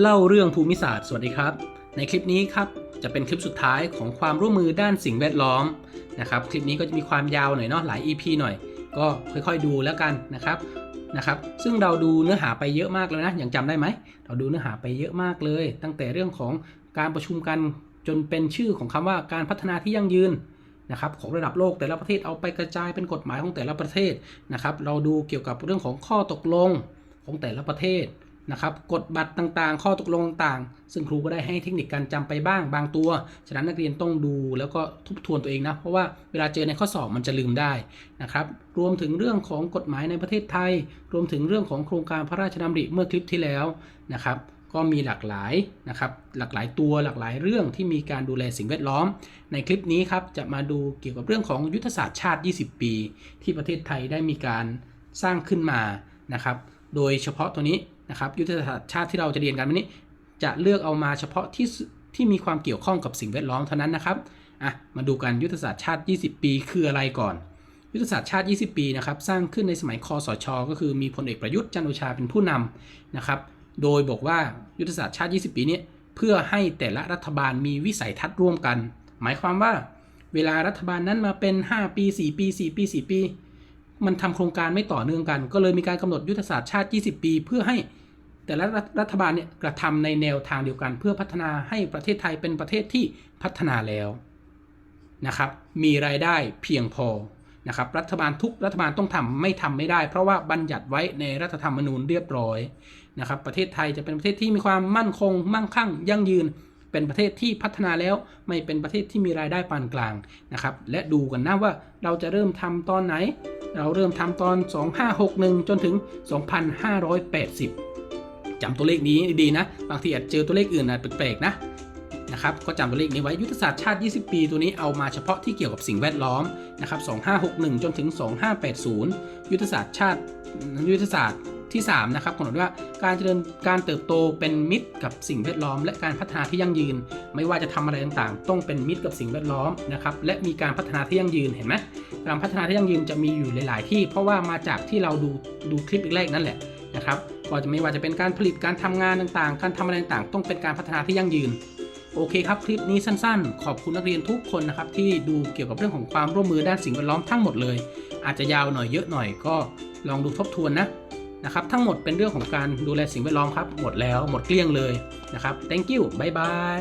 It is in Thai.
เล่าเรื่องภูมิศาสตร์สวัสดีครับ ในคลิปนี้ครับจะเป็นคลิปสุดท้ายของความร่วมมือด้านสิ่งแวดล้อมนะครับคลิปนี้ก็จะมีความยาวหน่อยเนาะหลาย EP หน่อย ก็ค่อยๆดูแล้วกันนะครับนะครับซึ่งเราดูเนื้อหาไปเยอะมากแล้วนะยังจำได้ไหมเราดูเนื้อหาไปเยอะมากเลย ตั้งแต่เรื่องของการประชุมกันจนเป็นชื่อของคำว่าการพัฒนาที่ยั่งยืนนะครับของระดับโลกแต่ละประเทศเอาไปกระจายเป็นกฎหมายของแต่ละประเทศนะครับเราดูเกี่ยวกับเรื่องของข้อตกลงของแต่ละประเทศ นะครับกฎบัตรต่างๆ ข้อตกลงต่างๆ ซึ่งครูก็ได้ให้เทคนิคการจำไปบ้างบางตัว ฉะนั้นนักเรียนต้องดูแล้วก็ทบทวนตัวเองนะ เพราะว่าเวลาเจอในข้อสอบมันจะลืมได้นะครับ รวมถึงเรื่องของกฎหมายในประเทศไทย รวมถึงเรื่องของโครงการพระราชดำริเมื่อคลิปที่แล้วนะครับ ก็มีหลากหลายนะครับ หลากหลายตัวหลากหลายเรื่องที่มีการดูแลสิ่งแวดล้อม ในคลิปนี้ครับจะมาดูเกี่ยวกับเรื่องของยุทธศาสตร์ชาติ 20 ปี ที่ประเทศไทยได้มีการสร้างขึ้นมานะครับ โดยเฉพาะตัวนี้ นะครับยุทธศาสตร์ชาติที่เราจะเรียนกันวันนี้ จะเลือกเอามาเฉพาะที่ที่มีความเกี่ยวข้องกับสิ่งแวดล้อมเท่านั้นนะครับอะมาดูกันยุทธศาสตร์ชาติ 20 ปีคืออะไรก่อน ยุทธศาสตร์ชาติ 20 ปีนะครับสร้างขึ้นในสมัยคอสช ก็คือมีพลเอกประยุทธ์จันโอชาเป็นผู้นำนะครับโดยบอกว่ายุทธศาสตร์ชาติ 20 ปีนี้เพื่อให้แต่ละรัฐบาลมีวิสัยทัศน์ร่วมกัน หมายความว่า เวลารัฐบาลนั้นมาเป็น 5 ปี 4 ปี 4 ปี 4 ปี มันทำโครงการไม่ต่อเนื่องกัน ก็เลยมีการกำหนดยุทธศาสตร์ชาติ 20 ปี เพื่อให้แต่ละรัฐบาลเนี่ยกระทำในแนวทางเดียวกัน เพื่อพัฒนาให้ประเทศไทยเป็นประเทศที่พัฒนาแล้วนะครับมีรายได้เพียงพอนะครับรัฐบาลทุกรัฐบาลต้องทำไม่ทำไม่ได้ เพราะว่าบัญญัติไว้ในรัฐธรรมนูญเรียบร้อยนะครับประเทศไทยจะเป็นประเทศที่มีความมั่นคง มั่งคั่ง ยั่งยืน เป็นประเทศที่พัฒนาแล้วไม่เป็นประเทศที่มีรายได้ปานกลางนะครับและดูกันนะว่าเราจะเริ่มทำตอนไหน เราเริ่มทำตอน 2561 จนถึง 2580จำตัวเลขนี้ดีนะ บางทีอาจเจอตัวเลขอื่นนะแปลกๆนะนะครับก็จำตัวเลขนี้ไว้ยุทธศาสตร์ชาติ 20 ปีตัวนี้เอามาเฉพาะที่เกี่ยวกับสิ่งแวดล้อมนะครับ 2561 จนถึง 2580 ยุทธศาสตร์ชาติยุทธศาสตร์ ที่3นะครับกำหนดว่าการเจริญการเติบโตเป็นมิตรกับสิ่งแวดล้อม และการพัฒนาที่ยั่งยืน ไม่ว่าจะทำอะไรต่างๆ ต้องเป็นมิตรกับสิ่งแวดล้อมนะครับและมีการพัฒนาที่ยั่งยืนเห็นไหมการพัฒนาที่ยั่งยืนจะมีอยู่หลาย ๆ ที่ เพราะว่ามาจากที่เราดูดูคลิปแรกนั่นแหละนะครับก็จะไม่ว่าจะเป็นการผลิตการทำงานต่างๆ การทำอะไรต่างๆ ต้องเป็นการพัฒนาที่ยั่งยืนโอเคครับ คลิปนี้สั้นๆ ขอบคุณนักเรียนทุกคนนะครับ ที่ดูเกี่ยวกับเรื่องของความร่วมมือด้านสิ่งแวดล้อมทั้งหมดเลย อาจจะยาวหน่อยเยอะหน่อยก็ลองดูทบทวนนะ นะครับ ทั้งหมดเป็นเรื่องของการดูแลสิ่งแวดล้อมครับ หมดแล้วหมดเกลี้ยงเลยนะครับ thank you บายบาย